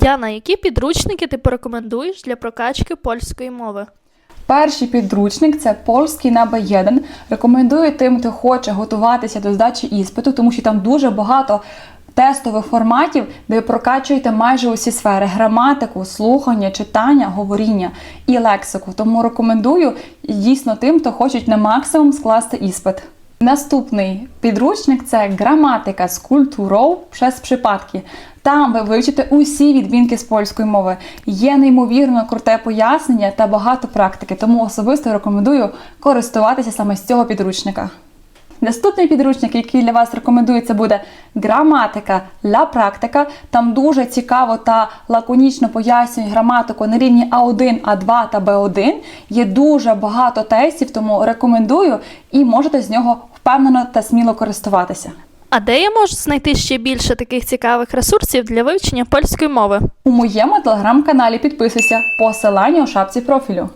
Діана, які підручники ти порекомендуєш для прокачки польської мови? Перший підручник це польський на Б1. Рекомендую тим, хто хоче готуватися до здачі іспиту, тому що там дуже багато тестових форматів, де ви прокачуєте майже усі сфери: граматику, слухання, читання, говоріння і лексику. Тому рекомендую дійсно тим, хто хочуть на максимум скласти іспит. Наступний підручник це граматика з культурою przez przypadki. Там ви вивчите усі відмінки з польської мови. Є неймовірно круте пояснення та багато практики, тому особисто рекомендую користуватися саме з цього підручника. Наступний підручник, який для вас рекомендується, буде граматика ля практика. Там дуже цікаво та лаконічно пояснюють граматику на рівні А1, А2 та Б1. Є дуже багато тестів, тому рекомендую і можете з нього впевнено та сміло користуватися. А де я можу знайти ще більше таких цікавих ресурсів для вивчення польської мови? У моєму телеграм-каналі підписуйся, посилання у шапці профілю.